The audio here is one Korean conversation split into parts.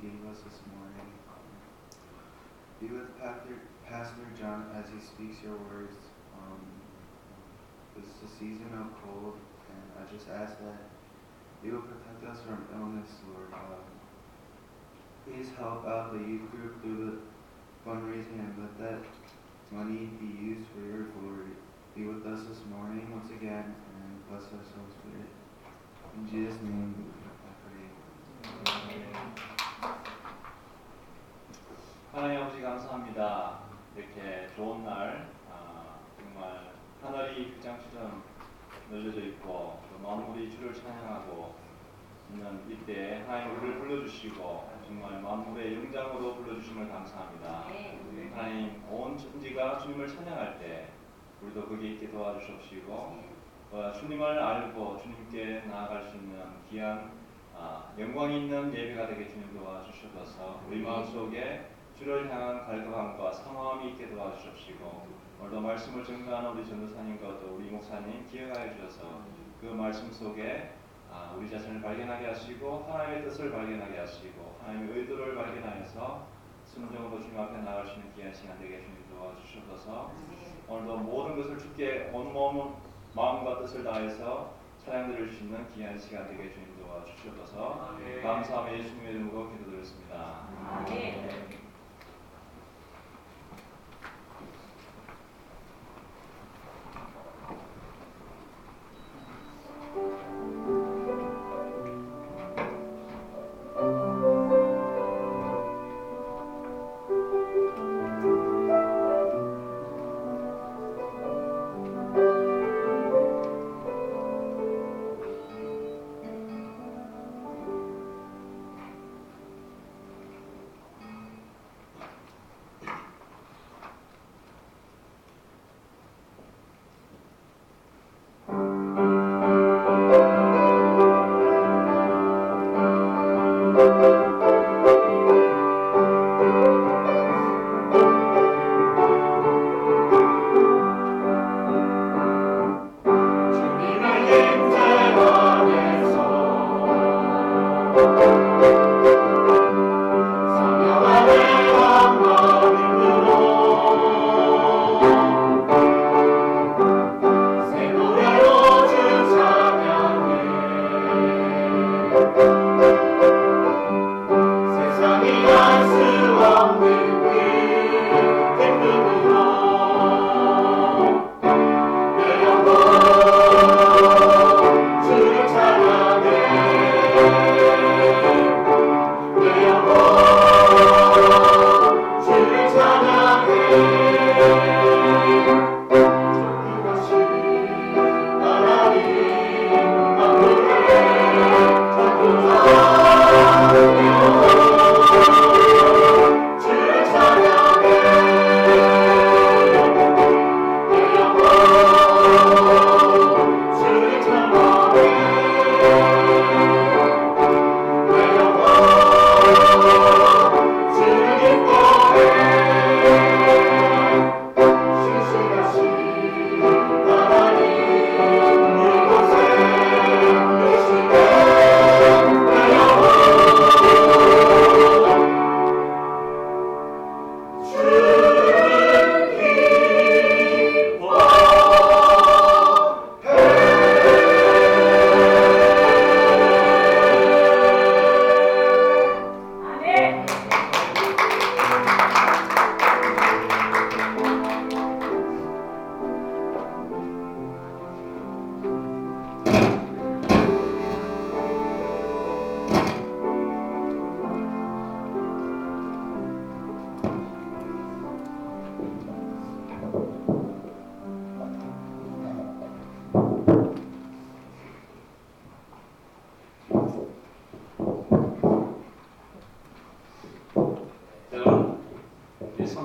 He gave us this morning. Um, be with Pastor, Pastor John as he speaks your words. Um, this is a season of cold, and I just ask that you will protect us from illness, Lord. Please help out the youth group through the fundraising and let that money be used for your glory. Be with us this morning once again and bless us, Holy Spirit. In Jesus' name, I pray. 하나님 아버지 감사합니다. 이렇게 좋은 날 아, 정말 하늘이 휘장처럼 늘려져 있고 또 만물이 주를 찬양하고 있는 이때 하나님 우리를 불러주시고 정말 만물의 영장으로 불러주심을 감사합니다. 하나님 온 천지가 주님을 찬양할 때 우리도 거기에 있게 도와주시옵시고 어, 주님을 알고 주님께 나아갈 수 있는 귀한 아, 영광 있는 예배가 되게 주님 도와주셔서 우리 마음속에 주를 향한 갈급함과 사모함이 있게 도와주십시고 오늘도 말씀을 증거하는 우리 전도사님과 또 우리 목사님 기억하여 주셔서 그 말씀 속에 아, 우리 자신을 발견하게 하시고 하나님의 뜻을 발견하게 하시고 하나님의 의도를 발견하여서 순종으로 주님 앞에 나갈 수 있는 귀한 시간 되게 주님 도와주셔서 오늘도 모든 것을 주께 온몸 마음과 뜻을 다해서 찬양 드릴 수 있는 귀한 시간 되게 주님 도와주셔서. 감사함에 예수님의 이름으로 기도드렸습니다. 아멘. 주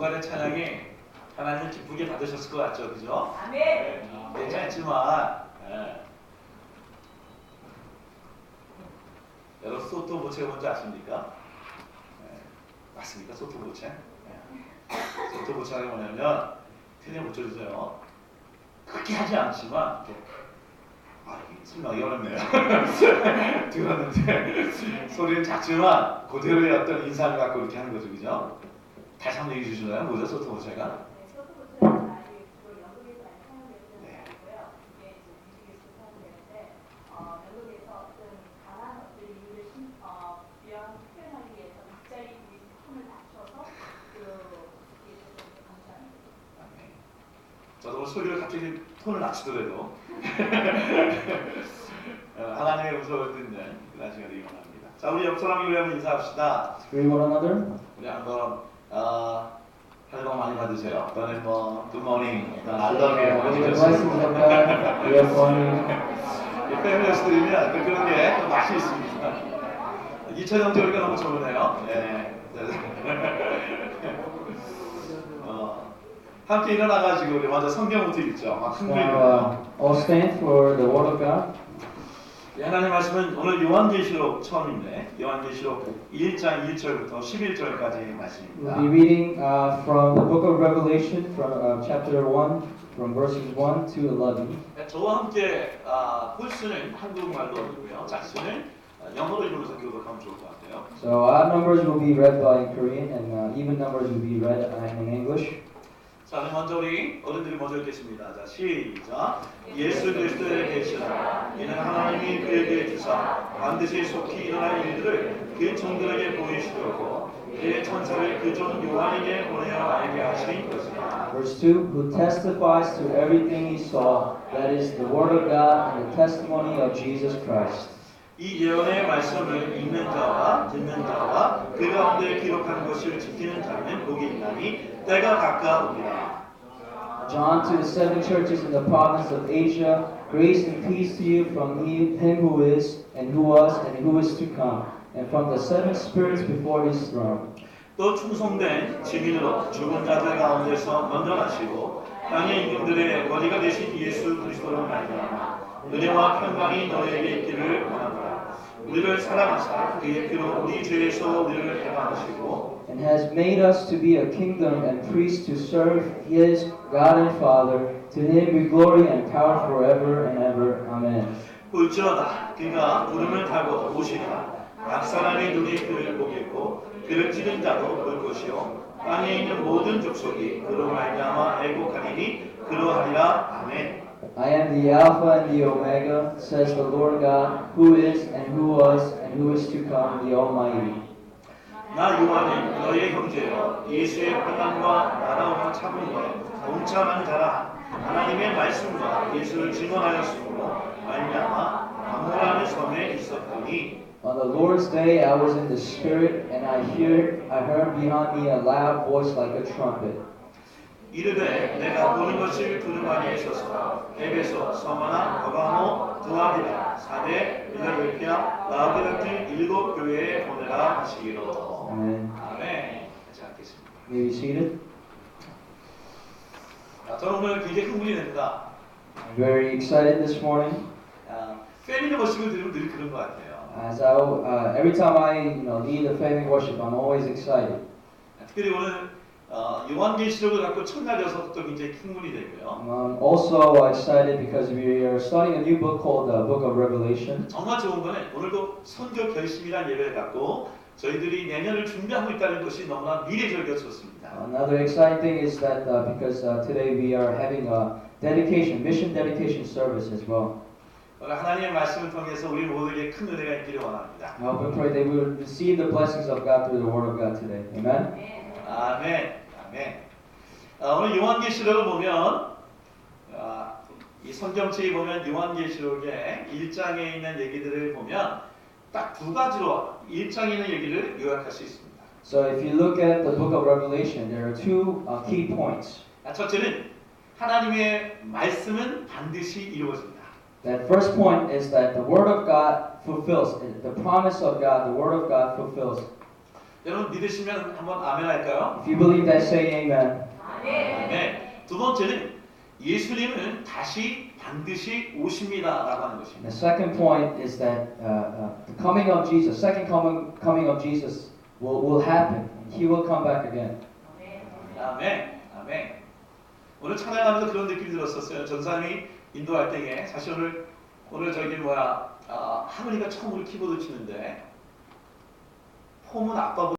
이 성가대 찬양이 하나님 기쁘게 받으셨을 것 같죠, 그죠? 아멘. 괜찮지만, 예. 여러분 소토보체 뭔지 아십니까? 예. 맞습니까, 소토보체? 예. 소토보체가 뭐냐면, 틀에 붙여주세요. 크게 하지 않지만, 이렇게 아, 이게 설명하기 어렵네요. 들었는데 소리는 작지만 그대로의 어떤 인상을 갖고 이렇게 하는 거죠, 그죠? 다시 한번 얘기해 주실래요? 뭐죠, 소토 제가? 아멘. 저도 오늘 소리를 갑자기 톤을 낮추더라도 어, 하나님의 음성을 듣는 그런 시간이 원합니다. 자, 우리 옆 사람이 우리 한번 인사합시다. Greet one another. 우리 한번 어, 새해 복 많이 받으세요. 어떤 뭐 굿모닝, 어떤 알더게 May the blessings of God be upon you. 패밀리에서 드리면 또 그런 게 또 맛이 있습니다. 이천영 교리가 너무 좋으네요. 네. 어, 함께 일어나가지고 우리 먼저 성경부터 읽죠. 막 흥분이 uh, all stand for the Word of God. 예, 하나님 말씀은 오늘 요한계시록 처음인데 요한계시록 1장 1절부터 11절까지 We'll 말씀입니다. be reading uh, from the book of Revelation, from uh, chapter 1, from verses 1 to 11. 네, 저와 함께 아, 홀수는 한국말로 읽고요. 작수는 아, 영어로 읽으면서 교독하면 좋을 것 같아요. So odd numbers will be read by Korean, and uh, even numbers will be read uh, in English. 자, 그럼 먼저 우리 어른들이 먼저 읽겠습니다. 자, 시작. 예수 그리스도의 계시라. 이는 하나님이 그에게 주사 반드시 속히 일어날 일들을 그 종들에게 보이시려고 그의 천사를 그종 요한에게 보내어 알게 하신 것이다. Verse 2 Who testifies to everything he saw, that is the Word of God and the testimony of Jesus Christ. 이 예언의 말씀을 읽는 자와 듣는 자와 그 가운데 기록한 것을 지키는 자는 복이 있나니 때가 가까우니라. John to the seven churches in the province of Asia, grace and peace to you from he, him who is, and who was, and who is to come, and from the seven spirits before his throne. 또 충성된 증인으로 죽은 자들 가운데서 먼저 나시고 땅의 임금들의 머리가 되신 예수 그리스도로 말미암아 은혜와 평강이 너에게 있기를. 우리를 사랑하사 그의 피로 우리 죄에서 우리를 해방하시고 and has made us to be a kingdom and priests to serve his God and Father. To him be glory and power forever and ever. Amen. 볼지어다 그가 구름을 타고 오시리라 각 사람의 눈이 그를 보겠고 그를 찌른 자도 볼 것이요 땅에 있는 모든 족속이 그로 말미암아 애곡하리니 그러하리라 아멘 I am the Alpha and the Omega, says the Lord God, who is and who was and who is to come, the Almighty. 나 요한은 너의 형제여 예수의 평안과 나라와 참음과 동참한 자라 하나님의 말씀과 예수를 증언하였으므로 말미암아 박모라는 섬에 있었더니 On the Lord's day I was in the Spirit, and I heard, I heard behind me a loud voice like a trumpet. 이르되 내가 보는 것을 두루 안에 있어서 에베소, 서머나, 버가모, 두아디라, 사대, 빌라델피아, 라우디 같은 일곱 교회에 보내라 하시기로 Amen. 아멘 같이 앉겠습니다 May be seated. 자, 저는 오늘 굉장히 흥분이 됩니다 very excited this morning. 아, 패밀리 워십을 들으면 늘 그런 것 같아요 As I, uh, every time I, you know, lead a family worship, I'm always excited. 특별히 오늘 어, 요한계시록을 갖고 첫날이어서 또 굉장히 흥분이 되고요. I'm also excited because we are starting a new book called the Book of Revelation. 정말 좋은 거는 오늘도 선교 결심이라는 예배를 갖고 저희들이 내년을 준비하고 있다는 것이 너무나 미래적이어 좋습니다. Another exciting thing is that uh, because uh, today we are having a dedication, mission dedication service as well. 오늘 하나님의 말씀을 통해서 우리 모두에게 큰 은혜가 있기를 원합니다. I hope and pray that we will receive the blessings of God through the Word of God today. Amen. 아멘, 아, 오늘 요한계시록을 보면 아, 이 성경책에 보면 요한계시록의 1장에 있는 얘기들을 보면 딱 두 가지로 1장에 있는 얘기를 요약할 수 있습니다. So if you look at the book of Revelation, there are two uh, key points. 아, 첫째는 하나님의 말씀은 반드시 이루어진다. That first point is that the Word of God fulfills, the promise of God, the Word of God fulfills. 여러분 믿으시면 한번 아멘 할까요? If you believe that, say amen. 네. 두 번째는 예수님은 다시 반드시 오십니다라고 하는 것입니다. the second point is that uh, uh, the coming of Jesus, second coming, coming of Jesus will, will happen. He will come back again. 아멘. 아멘. 오늘 찬양하면서 그런 느낌이 들었었어요. 전사님이 인도할 때에 사실 오늘 오늘 저기 뭐야 아, 할머니가 처음으로 키보드 치는데 폼은 아빠보다